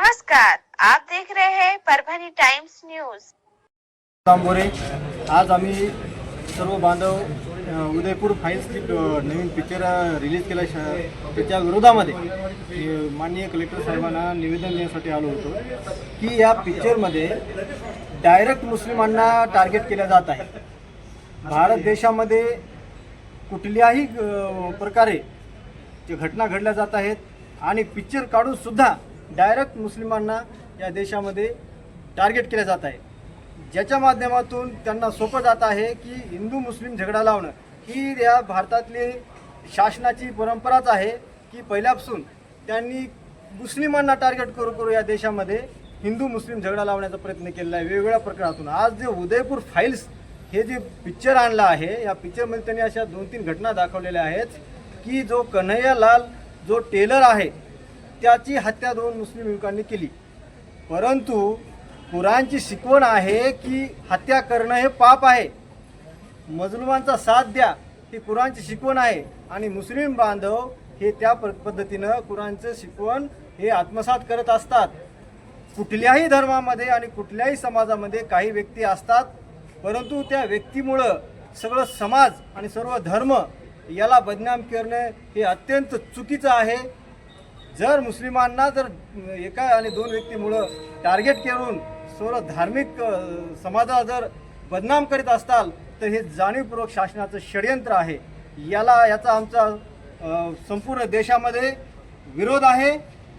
नमस्कार आप देख रहे हैं परभणी टाइम्स न्यूज। तांबोरे आज आम्ही सर्व बांधव उदयपूर फाईल स्क्रिप्ट नवीन पिक्चर रिलीज केला त्याच्या विरोधामध्ये माननीय कलेक्टर साहेबांना निवेदन देण्यासाठी आलो होतो की या पिक्चरमध्ये डायरेक्ट मुस्लिमांना टार्गेट केलं जात आहे. भारत देशामध्ये कुठल्याही प्रकारे जे घटना घडल्या जात आहेत आणि पिक्चर काढून सुद्धा डायरेक्ट मुस्लिमांना या देशामध्ये टार्गेट केलं जात आहे. ज्याच्या माध्यमातून त्यांना सोपं जात आहे की हिंदू मुस्लिम झगडा लावणं. ही या भारतातली शासनाची परंपराच आहे की पहिल्यापासून त्यांनी मुस्लिमांना टार्गेट करू करू या देशामध्ये हिंदू मुस्लिम झगडा लावण्याचा प्रयत्न केलेला आहे वेगवेगळ्या प्रकारातून. आज जे उदयपूर फाईल्स हे जे पिक्चर आणलं आहे या पिक्चरमध्ये त्यांनी अशा दोन तीन घटना दाखवलेल्या आहेत की जो कन्हैयालाल जो टेलर आहे त्याची हत्या दोन मुस्लिम युवकांनी केली. परंतु कुराणची शिकवण आहे की हत्या करणं हे पाप आहे. मजलुमांचा साथ द्या ही कुराणची शिकवण आहे. आणि मुस्लिम बांधव हे त्या प- पद्धतीनं कुराणचं शिकवण हे आत्मसात करत असतात. कुठल्याही धर्मामध्ये आणि कुठल्याही समाजामध्ये काही व्यक्ती असतात परंतु त्या व्यक्तीमुळं सगळं समाज आणि सर्व धर्म याला बदनाम करणे हे अत्यंत चुकीचं आहे. जर मुस्लिमांना जर एका आणि दोन व्यक्तीमुळं टार्गेट करून सर्व धार्मिक समाजाला जर बदनाम करीत असाल तर हे जाणीवपूर्वक शासनाचं षडयंत्र आहे. याला याचा आमचा संपूर्ण देशामध्ये विरोध आहे.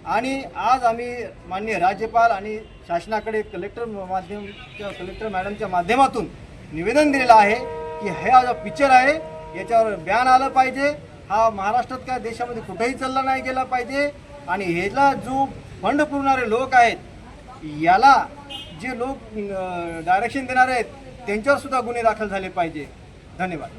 आणि आज आम्ही माननीय राज्यपाल आणि शासनाकडे कलेक्टर माध्यम कलेक्टर मॅडमच्या माध्यमातून निवेदन दिलेलं आहे की हा जो पिक्चर आहे याच्यावर बॅन आलं पाहिजे. हा महाराष्ट्रात काय देशामध्ये कुठेही चालला नाही गेला पाहिजे. आणि ह्याला जो फंड पुरवणारे लोक आहेत याला जे लोक डायरेक्शन देणारे आहेत त्यांच्यावर सुद्धा गुन्हे दाखल झाले पाहिजे. धन्यवाद.